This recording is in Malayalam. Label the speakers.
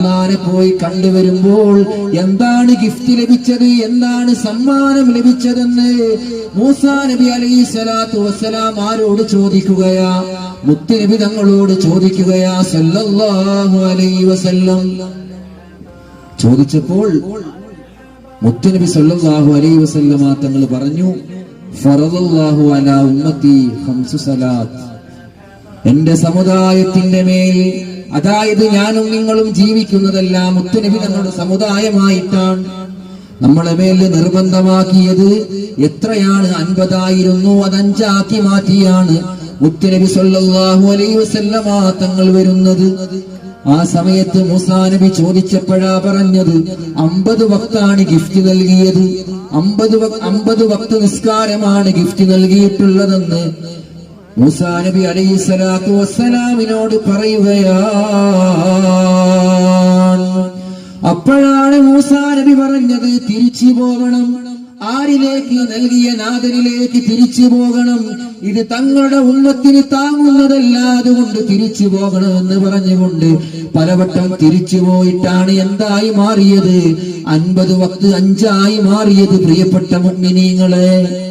Speaker 1: ഖുർആനെ പോയി കണ്ടുവരുമ്പോൾ എന്താണ് ഗിഫ്റ്റ് ലഭിച്ചത്? എന്താണ് സമ്മാനം ലഭിച്ചതെന്ന് മൂസാ നബി അലൈഹി സ്വലാത്തു വസ്സലാം ആരോട് ചോദിക്കുകയാ? മുത്തുനബി തങ്ങളോട് ചോദിക്കുകയാ സല്ലല്ലാഹു അലൈഹി വസല്ലം. ചോദിച്ചപ്പോൾ മുത്തുനബി സല്ലല്ലാഹു അലൈഹി വസല്ലമ തങ്ങൾ പറഞ്ഞു ഫറദല്ലാഹു അലാ ഉമ്മത്തി ഖംസു സലാത്ത്. എന്റെ സമുദായത്തിന്റെ മേൽ അതായത് ഞാനും നിങ്ങളും ജീവിക്കുന്നതെല്ലാം മുത്തുനബി തങ്ങളുടെ സമുദായമായിട്ടാണ്. നമ്മളെ മേൽ നിർബന്ധമാക്കിയത് എത്രയാണ്? അൻപതായിരുന്നു. അത് അഞ്ചാക്കി മാറ്റിയാണ് മുത്തുനബി സല്ലല്ലാഹു അലൈഹി വസല്ലമ തങ്ങൾ വരുന്നത്. ആ സമയത്ത് മൂസാ നബി ചോദിച്ചപ്പോഴാ പറഞ്ഞത് അമ്പത് വക്താണ് ഗിഫ്റ്റ് നൽകിയത്. അമ്പത് അമ്പത് വക്ത് നിസ്കാരമാണ് ഗിഫ്റ്റ് നൽകിയിട്ടുള്ളതെന്ന്. മൂസാ നബി അലൈഹി സ്വലാത്തു വസ്സലാമിനോട് പറയുകയാണ്. അപ്പോഴാണ് മൂസാ നബി പറഞ്ഞത് തിരിച്ചു പോകണം. ആരിലേക്ക് നൽകിയ നാഥനിലേക്ക് തിരിച്ചു പോകണം. ഇത് തങ്ങളുടെ ഉമ്മത്തിന് താങ്ങുന്നതല്ല അതുകൊണ്ട് തിരിച്ചു പോകണം എന്ന് പറഞ്ഞുകൊണ്ട് പലവട്ടം തിരിച്ചു പോയിട്ടാണ് എന്തായി മാറിയത്. അൻപത് വക്ത് അഞ്ചായി മാറിയത് പ്രിയപ്പെട്ട മുഗ്മിനീങ്ങളെ.